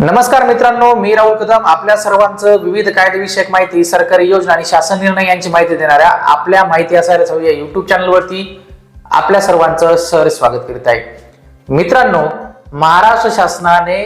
नमस्कार मित्रांनो मी राहुल कदम. आपल्या सर्वांचं विविध कायदेविषयक माहिती सरकारी योजना आणि शासन निर्णय यांची माहिती देणाऱ्या आपल्या माहिती असायलाच हवी या युट्यूब चॅनलवरती आपल्या सर्वांचं सर स्वागत करीत आहे. मित्रांनो महाराष्ट्र शासनाने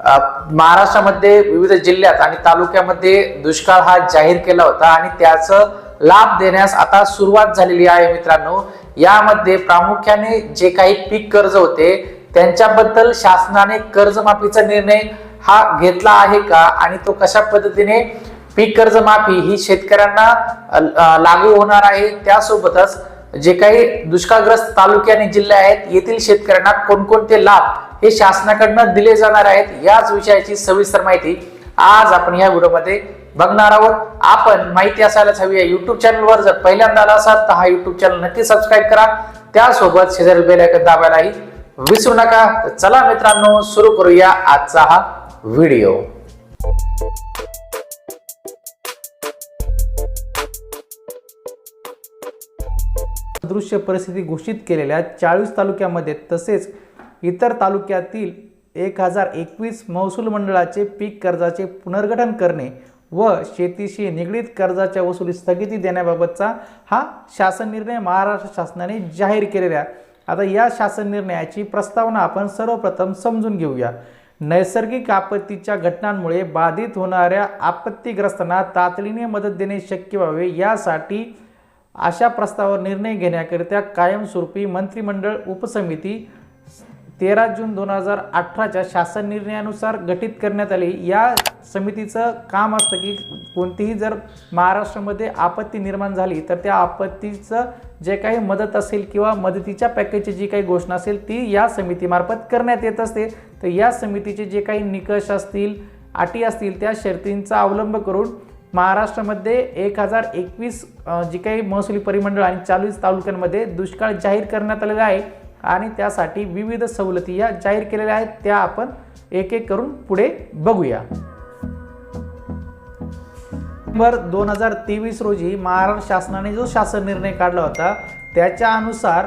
महाराष्ट्रामध्ये विविध जिल्ह्यात आणि तालुक्यामध्ये दुष्काळ हा जाहीर केला होता आणि त्याचं लाभ देण्यास आता सुरुवात झालेली आहे मित्रांनो. यामध्ये प्रामुख्याने जे काही पीक कर्ज होते त्यांच्याबद्दल शासनाने कर्जमाफीचा निर्णय हा घेतला आहे का आणि तो कशा पद्धतीने पीक कर्ज माफी ही शेतकऱ्यांना लागू होणार आहे? त्यासोबतच जे काही दुष्काळग्रस्त तालुके आणि जिल्हे आहेत येथील शेतकऱ्यांना कोणकोणते लाभ हे शासनाकडनं दिले जाणार आहेत? याच विषयाची सविस्तर माहिती आज आपण या व्हिडिओमध्ये बघणार आहोत. आपण माहिती असायलाच हवी आहे युट्यूब चॅनलवर जर पहिल्यांदा आला असाल तर हा युट्यूब चॅनल नक्की सबस्क्राईब करा. त्यासोबत शेजारी बेल आयकॉन दाबायलाही विसरू नका. तर चला मित्रांनो सुरू करूया आजचा हा व्हिडिओ दृश्य परिस्थिती घोषित केलेल्या चाळीस तालुक्यामध्ये तसेच इतर तालुक्यातील एक हजार एकवीस महसूल मंडळाचे पीक कर्जाचे पुनर्गठन करणे व शेतीशी निगडीत कर्जाच्या वसुली स्थगिती देण्याबाबतचा हा शासन निर्णय महाराष्ट्र शासनाने जाहीर केलेला आता या शासन निर्णयाची प्रस्तावना आपण सर्वप्रथम समजून घेऊया. नैसर्गिक आपत्तीच्या घटनांमुळे बाधित होणाऱ्या आपत्तीग्रस्तांना तातडीने मदत देणे शक्य व्हावे यासाठी अशा प्रस्तावावर निर्णय घेण्याकरिता कायमस्वरूपी मंत्रिमंडळ उपसमिती तेरा जून दोन हजार अठराच्या शासन निर्णयानुसार गठीत करण्यात आली. या समितीचं काम असतं की कोणतीही जर महाराष्ट्रामध्ये आपत्ती निर्माण झाली तर त्या आपत्तीचं जे काही मदत असेल किंवा मदतीच्या पॅकेजची जी काही घोषणा असेल ती या समितीमार्फत करण्यात येत असते. तर या समितीचे जे काही निकष असतील अटी असतील त्या शर्तींचा अवलंब करून महाराष्ट्रामध्ये एक हजार एकवीस जी काही महसुली परिमंडळ आणि चाळीस तालुक्यांमध्ये दुष्काळ जाहीर करण्यात आलेला आहे आणि त्यासाठी विविध सवलती या जाहीर केलेल्या आहेत त्या आपण एक एक करून पुढे बघूया. नोव्हेंबर दोन हजार तेवीस रोजी महाराष्ट्र शासनाने जो शासन निर्णय काढला होता त्याच्या अनुसार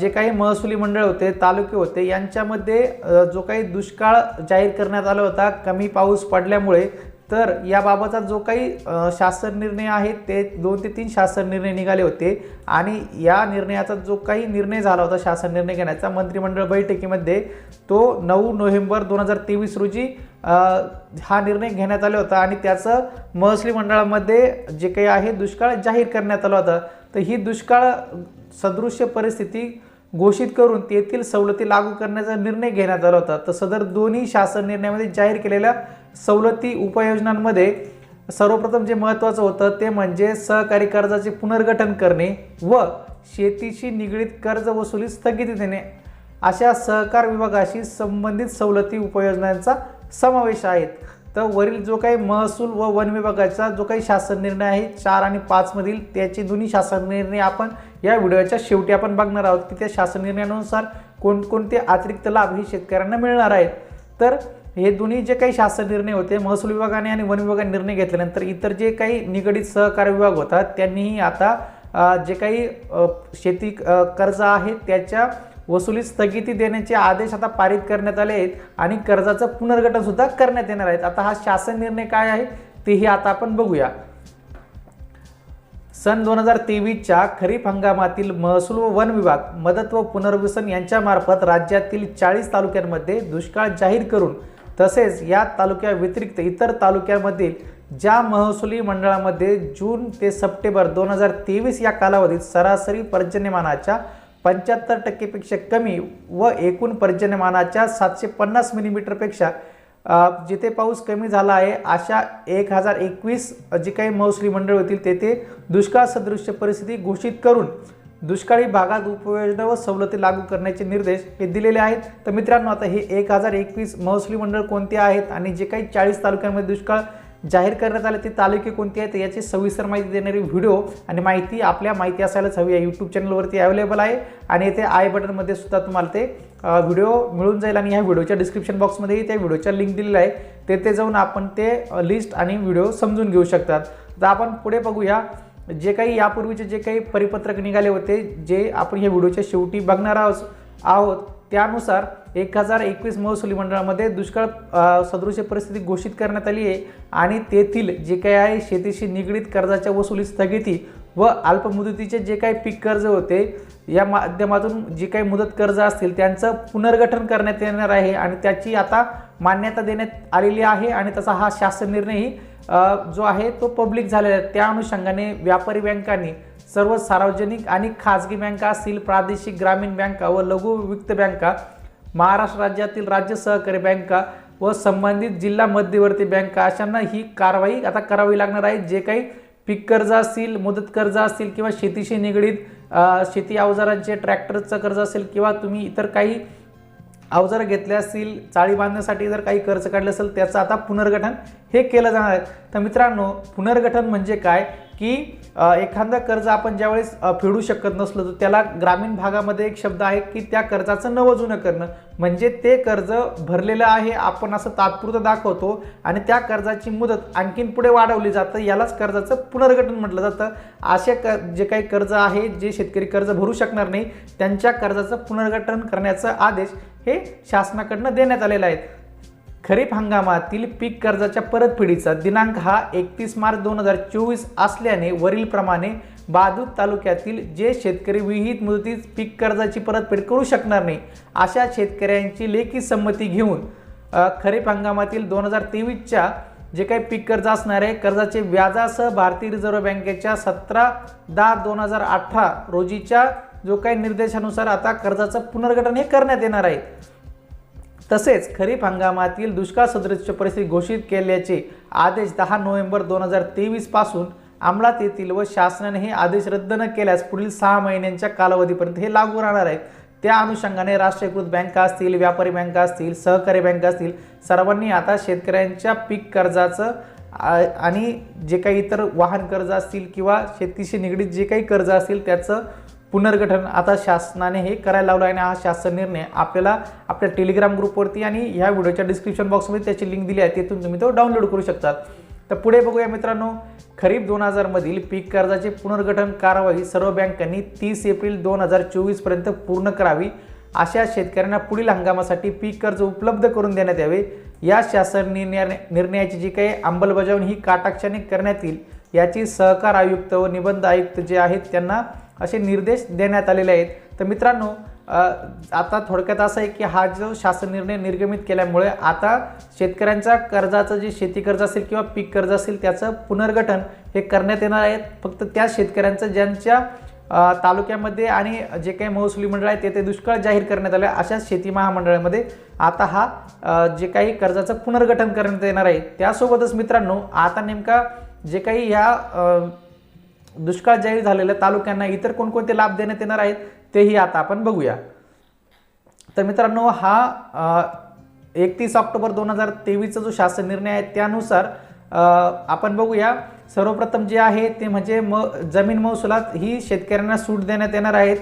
जे काही महसुली मंडळ होते तालुके होते यांच्यामध्ये जो काही दुष्काळ जाहीर करण्यात आला होता कमी पाऊस पडल्यामुळे तर याबाबतचा जो काही शासन निर्णय आहे ते दोन ते तीन शासन निर्णय निघाले होते. आणि या निर्णयाचा जो काही निर्णय झाला होता शासन निर्णय घेण्याचा मंत्रिमंडळ बैठकीमध्ये तो नऊ नोव्हेंबर दोन हजार तेवीस रोजी हा निर्णय घेण्यात आला होता. आणि त्याचं महसुली मंडळामध्ये जे काही आहे दुष्काळ जाहीर करण्यात आला होता. तर ही दुष्काळ सदृश्य परिस्थिती घोषित करून तेथील सवलती लागू करण्याचा निर्णय घेण्यात आला होता. तर सदर दोन्ही शासन निर्णयामध्ये जाहीर केलेल्या सवलती उपाययोजनांमध्ये सर्वप्रथम जे महत्त्वाचं होतं ते म्हणजे सहकारी कर्जाचे पुनर्गठन करणे व शेतीशी निगडीत कर्ज वसुली स्थगिती देणे. अशा सहकार विभागाशी संबंधित सवलती उपाययोजनांचा समावेश आहेत तर वरील जो काही महसूल व वन विभागाचा जो काही शासन निर्णय आहे चार आणि पाचमधील त्याचे दोन्ही शासन निर्णय आपण या व्हिडिओच्या शेवटी आपण बघणार आहोत की त्या शासन निर्णयानुसार कोणकोणते अतिरिक्त लाभ हे शेतकऱ्यांना मिळणार आहेत. तर हे दोन्ही जे काही शासन निर्णय होते महसूल विभागाने आणि वन विभागाने निर्णय घेतल्यानंतर इतर जे काही निगडीत सहकार विभाग होता त्यांनीही आता जे काही शेती कर्ज आहे त्याच्या वसुलीत स्थगिती देण्याचे आदेश आता पारित करण्यात आले आहेत आणि कर्जाचं पुनर्गठन सुद्धा करण्यात येणार आहेत. आता हा शासन निर्णय काय आहे तेही आता आपण बघूया. सन दोन हजार तेवीसच्या खरीप हंगामातील महसूल व वन विभाग मदत व पुनर्वसन यांच्यामार्फत राज्यातील चाळीस तालुक्यांमध्ये दुष्काळ जाहीर करून तसेच या तालुक्या व्यतिरिक्त इतर तालुक्यामधील ज्या महसुली मंडळामध्ये जून ते सप्टेंबर दोन हजार तेवीस या कालावधीत सरासरी पर्जन्यमानाच्या पंच्याहत्तर टक्केपेक्षा कमी व एकूण पर्जन्यमानाच्या सातशे पन्नास मिलीमीटरपेक्षा जिथे पाऊस कमी झाला आहे अशा एक हजार एकवीस जी काही महसुली मंडळ होतील तेथे दुष्काळ सदृश्य परिस्थिती घोषित करून दुष्काळी भागात उपयोजना व सवलती लागू करण्याचे निर्देश हे दिलेले आहेत. तर मित्रांनो आता हे एक हजार एकवीस महसुली मंडळ कोणते आहेत आणि जे काही चाळीस तालुक्यांमध्ये दुष्काळ जाहीर करण्यात आले ते तालुके कोणते आहेत याची सविस्तर माहिती देणारी व्हिडिओ आणि माहिती आपल्या माहिती असायलाच हवी. आहे यूट्यूब चॅनलवरती अवेलेबल आहे आणि येथे आय बटनमध्ये सुद्धा तुम्हाला ते व्हिडिओ मिळून जाईल आणि ह्या व्हिडिओच्या डिस्क्रिप्शन बॉक्समध्येही त्या व्हिडिओच्या लिंक दिलेला आहे. तेथे जाऊन आपण ते लिस्ट आणि व्हिडिओ समजून घेऊ शकतात. तर आपण पुढे बघूया. जे काही यापूर्वीचे जे काही परिपत्रक निघाले होते जे आपण हे व्हिडिओच्या शेवटी बघणार आहोत आहोत त्यानुसार एक हजार एकवीस महसुली मंडळामध्ये दुष्काळ सदृश्य सदृश परिस्थिती घोषित करण्यात आली आहे आणि तेथील जे काही आहे शेतीशी निगडीत कर्जाच्या वसुली स्थगिती व अल्पमुदतीचे जे काही पीक कर्ज होते या माध्यमातून जे काही मुदत कर्ज असतील त्यांचं पुनर्गठन करण्यात येणार आहे आणि त्याची आता मान्यता देण्यात आलेली आहे आणि त्याचा हा शासन निर्णयही जो आहे तो पब्लिक झालेला आहे. त्या अनुषंगाने व्यापारी बँकांनी सर्व सार्वजनिक आणि खाजगी बँका असतील प्रादेशिक ग्रामीण बँका व लघु वित्त बँका महाराष्ट्र राज्यातील राज्य सहकारी बँका व संबंधित जिल्हा मध्यवर्ती बँका अशांना ही कारवाई आता करावी लागणार आहे. जे काही पीक कर्ज असतील मुदत कर्ज असतील किंवा शेतीशी निगडीत शेती अवजारांचे ट्रॅक्टरचं कर्ज असेल किंवा तुम्ही इतर काही अवजार घेतले असतील चाळी बांधण्यासाठी जर काही कर्ज काढलं असेल त्याचं आता पुनर्गठन हे केलं जाणार आहे. तर मित्रांनो पुनर्गठन म्हणजे काय? की एखादा एखादं कर्ज आपण ज्यावेळेस फेडू शकत नसलो तर त्याला ग्रामीण भागामध्ये एक शब्द आहे की त्या कर्जाचं नवं जुनं करणं. म्हणजे ते कर्ज भरलेलं आहे आपण असं तात्पुरतं दाखवतो आणि त्या कर्जाची मुदत आणखीन पुढे वाढवली जातं यालाच कर्जाचं पुनर्गठन म्हटलं जातं. असे क जे काही कर्ज आहे जे शेतकरी कर्ज भरू शकणार नाही त्यांच्या कर्जाचं पुनर्गठन करण्याचा आदेश हे शासनाकडनं देण्यात आलेला आहे. खरीप हंगामातील पीक कर्जाच्या परतफेडीचा दिनांक हा एकतीस मार्च दोन हजार चोवीस असल्याने वरीलप्रमाणे बादूत तालुक्यातील जे शेतकरी विहित मुदतीत पीक कर्जाची परतफेड करू शकणार नाही अशा शेतकऱ्यांची लेखी संमती घेऊन खरीप हंगामातील दोन हजार तेवीसच्या जे काही पीक कर्ज असणार आहे कर्जाचे व्याजासह भारतीय रिझर्व्ह बँकेच्या सतरा दहा दोन हजार अठरा रोजीच्या जो काही निर्देशानुसार आता कर्जाचं पुनर्गठन हे करण्यात येणार आहे. तसेच खरीप हंगामातील दुष्काळ सदृश्य परिस्थिती घोषित केल्याचे आदेश दहा नोव्हेंबर दोन हजार तेवीसपासून अंमलात येतील व शासनाने हे आदेश रद्द न केल्यास पुढील सहा महिन्यांच्या कालावधीपर्यंत हे लागू राहणार आहेत. त्या अनुषंगाने राष्ट्रीयकृत बँका असतील व्यापारी बँका असतील सहकारी बँका असतील सर्वांनी आता शेतकऱ्यांच्या पीक कर्जाचं आणि जे काही इतर वाहन कर्ज असतील किंवा शेतीशी निगडीत जे काही कर्ज असतील त्याचं पुनर्गठन. आता शासनाने हे करायला लावलं आहे आणि हा शासन निर्णय आपल्याला आपल्या टेलिग्राम ग्रुपवरती आणि ह्या व्हिडिओच्या डिस्क्रिप्शन बॉक्समध्ये त्याची लिंक दिली आहे. तिथून तुम्ही तो डाउनलोड करू शकतात तर पुढे बघूया मित्रांनो खरीप दोन हजारमधील पीक कर्जाचे पुनर्गठन कारवाई सर्व बँकांनी तीस एप्रिल दोन हजार चोवीसपर्यंत पूर्ण करावी. अशा शेतकऱ्यांना पुढील हंगामासाठी पीक कर्ज उपलब्ध करून देण्यात यावे. या शासन निर्णय निर्णयाची जी काही अंमलबजावणी ही काटाक्षाने करण्यात येईल याची सहकार आयुक्त व निबंध आयुक्त जे आहेत त्यांना असे निर्देश देण्यात आलेले आहेत. तर मित्रांनो आता थोडक्यात असं आहे की हा जो शासन निर्णय निर्गमित केल्यामुळे आता शेतकऱ्यांचा कर्जाचं जे शेती कर्ज असेल किंवा पीक कर्ज असेल त्याचं पुनर्गठन हे करण्यात येणार आहे. फक्त त्या शेतकऱ्यांचं ज्यांच्या तालुक्यामध्ये आणि जे काही महसुली मंडळ आहे तेथे दुष्काळ जाहीर करण्यात आलं. अशा शेती महामंडळामध्ये आता हा जे काही कर्जाचं पुनर्गठन करण्यात येणार आहे त्यासोबतच मित्रांनो आता नेमका जे काही ह्या दुष्काळ जाहीर झालेल्या तालुक्यांना इतर कोणकोणते लाभ देण्यात येणार आहेत तेही आता आपण बघूया. तर मित्रांनो हा एकतीस ऑक्टोबर दोन हजार तेवीसचा जो शासन निर्णय आहे त्यानुसार आपण बघूया. सर्वप्रथम जे आहे ते म्हणजे म जमीन महसुलात ही शेतकऱ्यांना सूट देण्यात येणार आहेत.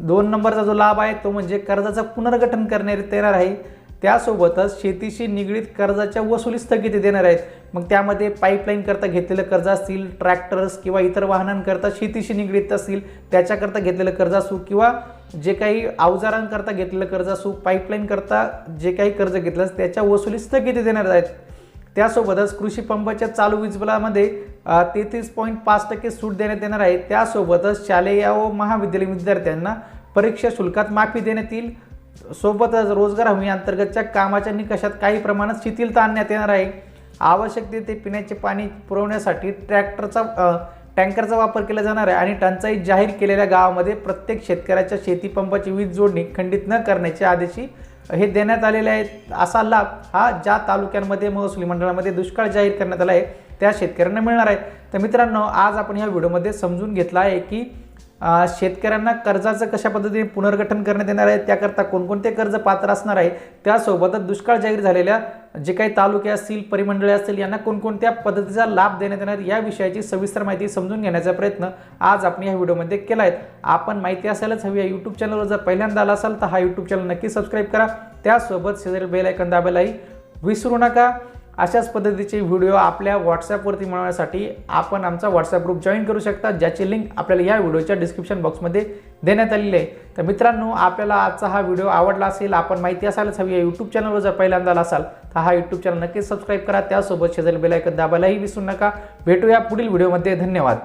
दोन नंबरचा जो लाभ आहे तो म्हणजे कर्जाचं पुनर्गठन करण्यात येणार आहे. त्यासोबतच शेतीशी निगडीत कर्जाच्या वसुली स्थगिती देणार आहेत. मग त्यामध्ये पाईपलाईनकरता घेतलेलं कर्ज असतील ट्रॅक्टर्स किंवा इतर वाहनांकरता शेतीशी निगडीत असतील त्याच्याकरता घेतलेलं कर्ज असू किंवा जे काही अवजारांकरता घेतलेलं कर्ज असू पाईपलाईनकरता जे काही कर्ज घेतलं त्याच्या वसुली स्थगिती देणार आहेत. त्यासोबतच कृषी पंपाच्या चालू वीजबिलामध्ये तेहतीस पॉईंट पाच टक्के सूट देण्यात येणार आहे. त्यासोबतच शालेय व महाविद्यालयीन विद्यार्थ्यांना परीक्षा शुल्कात माफी देण्यात येईल. सोबतच रोजगार हमी अंतर्गतच्या कामाच्या निकषात काही प्रमाणात शिथिलता आणण्यात येणार आहे. आवश्यक ते पिण्याचे पाणी पुरवण्यासाठी ट्रॅक्टरचा टँकरचा वापर केला जाणार आहे आणि टंचाई जाहीर केलेल्या गावामध्ये प्रत्येक शेतकऱ्याच्या शेतीपंपाची वीज जोडणी खंडित न करण्याचे आदेशी हे देण्यात आलेले आहेत. असा लाभ हा ज्या तालुक्यांमध्ये महसुली मंडळामध्ये दुष्काळ जाहीर करण्यात आला आहे त्या शेतकऱ्यांना मिळणार आहे. तर मित्रांनो आज आपण ह्या व्हिडिओमध्ये समजून घेतला आहे की शेतकऱ्यांना कर्जाचं कशा पद्धतीने पुनर्गठन करण्यात येणार आहे त्याकरता कोणकोणते कर्ज पात्र असणार आहे त्यासोबतच दुष्काळ जाहीर झालेल्या जे काही तालुके असतील परिमंडळे असतील यांना कोणकोणत्या पद्धतीचा लाभ देण्यात येणार या विषयाची सविस्तर माहिती समजून घेण्याचा प्रयत्न आज आपण या व्हिडिओमध्ये केला आहे आपण माहिती असायलाच हवी या यूट्यूब चॅनलवर जर पहिल्यांदा आला असाल तर हा यूट्यूब चॅनल नक्की सबस्क्राईब करा. त्यासोबत शेजारी बेल ऐकन दाबायलाही विसरू नका. अशाच पद्धतीचे व्हिडिओ आपल्या व्हॉट्सॲपवरती मिळवण्यासाठी आपण आमचा व्हॉट्सॲप ग्रुप जॉईन करू शकता ज्याची लिंक आपल्याला या व्हिडिओच्या डिस्क्रिप्शन बॉक्समध्ये देण्यात आलेली आहे. तर मित्रांनो आपल्याला आजचा हा व्हिडिओ आवडला असेल आपण माहिती असायलाच हवी या यूट्यूब चॅनलवर जर पहिल्यांदा असाल तर हा यूट्यूब चॅनल नक्कीच सबस्क्राईब करा. त्यासोबत शेजारी बेलायकन दाबायलाही विसरू नका. भेटूया पुढील व्हिडिओमध्ये. धन्यवाद.